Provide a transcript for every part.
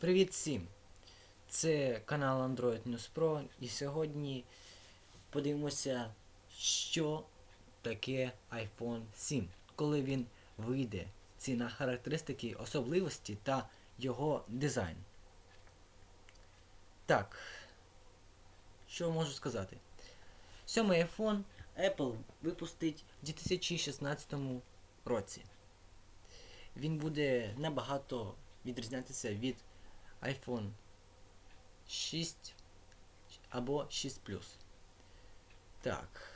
Привіт всім! Це канал Android News Pro і сьогодні подивимося, що таке iPhone 7, коли він вийде, ціна характеристики, особливості та його дизайн. Так, що можу сказати? Сьомий iPhone Apple випустить у 2016 році. Він буде набагато відрізнятися від iPhone 6 або 6 Plus. Так.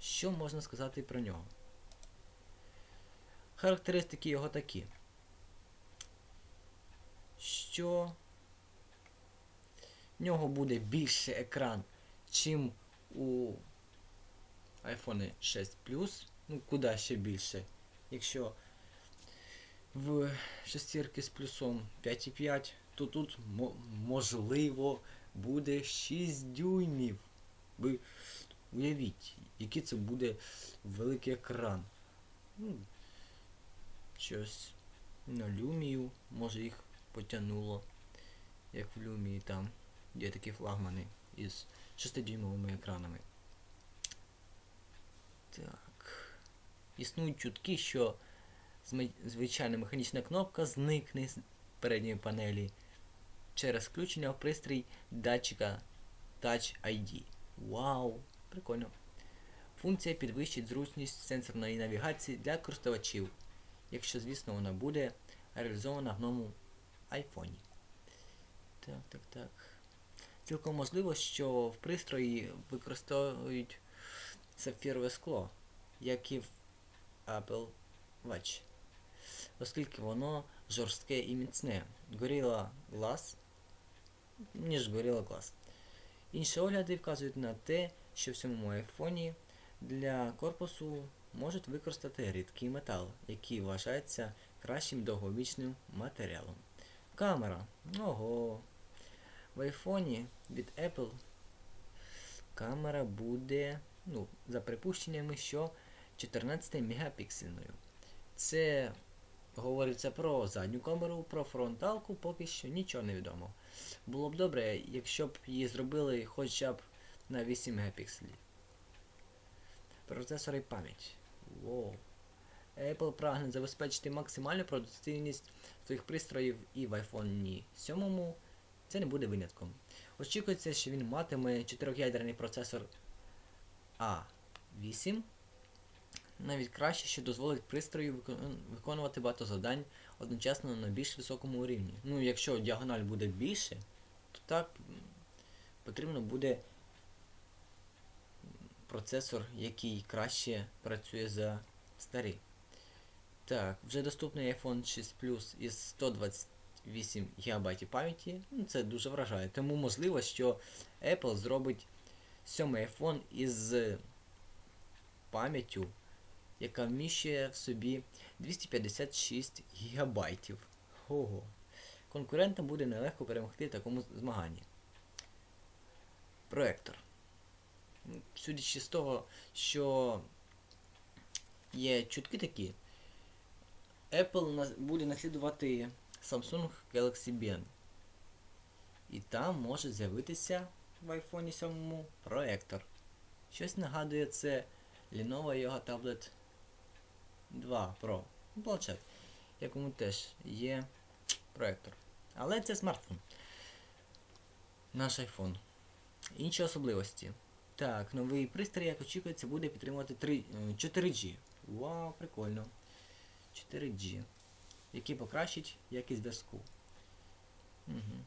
Що можна сказати про нього? Характеристики його такі. Що в нього буде більше екран, чим у iPhone 6 Plus. Ну, куди ще більше. Якщо в шестірки з плюсом 5,5, то тут можливо буде 6 дюймів. Ви уявіть, який це буде великий екран. Ну, щось на Lumia, може їх потягнуло, як в Lumia там є такі флагмани із 6-дюймовими екранами. Так. Існують чутки, що звичайна механічна кнопка зникне з передньої панелі через включення в пристрій датчика Touch ID. Вау! Прикольно. Функція підвищить зручність сенсорної навігації для користувачів, якщо, звісно, вона буде реалізована в новому айфоні. Так, так, так. Цілком можливо, що в пристрої використовують сапфірове скло, як і в Apple Watch, оскільки воно жорстке і міцне. Gorilla Glass, ніж Gorilla Glass. Інші огляди вказують на те, що в цьому айфоні для корпусу можуть використати рідкий метал, який вважається кращим довговічним матеріалом. Камера. Ого. В айфоні від Apple камера буде, ну, за припущеннями, що 14 мегапіксельною. Це говориться про задню камеру, про фронталку поки що нічого не відомо. Було б добре, якщо б її зробили хоча б на 8 мегапікселів. Процесор і пам'ять. Воу. Apple прагне забезпечити максимальну продуктивність своїх пристроїв і в iPhone 7 це не буде винятком. Очікується, що він матиме 4-ядерний процесор A8, навіть краще, що дозволить пристрою виконувати багато завдань одночасно на більш високому рівні. Ну, якщо діагональ буде більше, то так потрібно буде процесор, який краще працює за старий. Так, вже доступний iPhone 6 Plus із 128 ГБ пам'яті. Ну, це дуже вражає. Тому можливо, що Apple зробить сьомий iPhone із пам'яттю, яка вміщує в собі 256 ГБ. Ого. Конкурентам буде нелегко перемогти в такому змаганні. Проектор. Судячи з того, що є чутки такі, Apple буде наслідувати Samsung Galaxy Band. І там може з'явитися в iPhone 7 проектор. Щось нагадує це Lenovo Yoga Tablet 2 Pro. Планшет, якому теж є проектор. Але це смартфон. Наш iPhone. Інші особливості. Так, новий пристрій, як очікується, буде підтримувати 3, е, 4G. Вау, прикольно. 4G, який покращить якість зв'язку. Угу.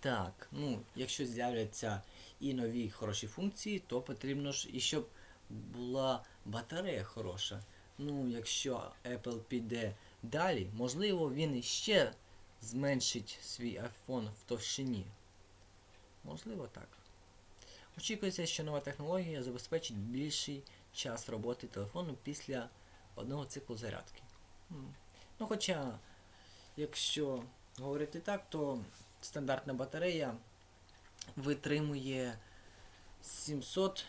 Так, ну, якщо з'являться і нові хороші функції, то потрібно ж і щоб була батарея хороша. Ну, якщо Apple піде далі, можливо, він ще зменшить свій iPhone в товщині. Можливо, так. Очікується, що нова технологія забезпечить більший час роботи телефону після одного циклу зарядки. Ну, хоча, якщо говорити так, то стандартна батарея витримує 700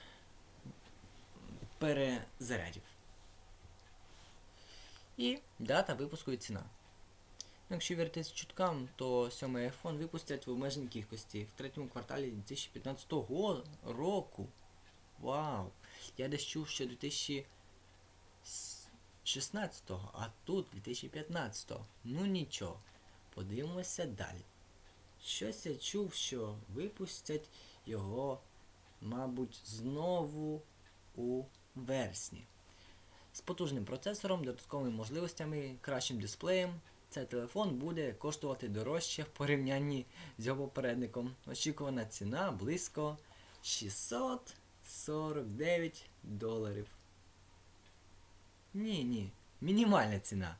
перезарядів. І дата випуску і ціна. Якщо вірити чуткам, то сьомий iPhone випустять в обмеженій кількості в третьому кварталі 2015 року. Вау! Я десь чув, що 2016, а тут 2015. Ну нічого. Подивимося далі. Щось я чув, що випустять його, мабуть, знову у вересні. З потужним процесором, додатковими можливостями, кращим дисплеєм. Цей телефон буде коштувати дорожче в порівнянні з його попередником. Очікувана ціна близько 649 доларів. Ні, ні, мінімальна ціна.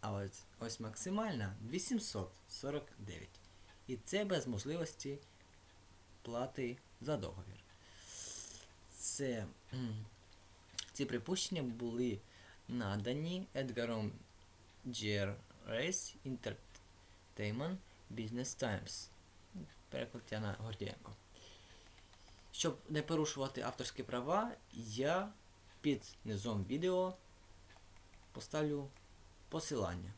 А ось, ось максимальна 849. І це без можливості плати за договір. Це, ці припущення були надані Едгаром Джер Рейс Entertainment Business Times. Переклад Тяна Гордієнко. Щоб не порушувати авторські права, я під низом відео поставлю посилання.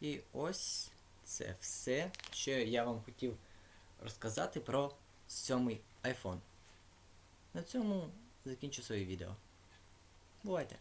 І ось це все, що я вам хотів розказати про сьомий iPhone. На цьому закінчу своє відео. Бувайте!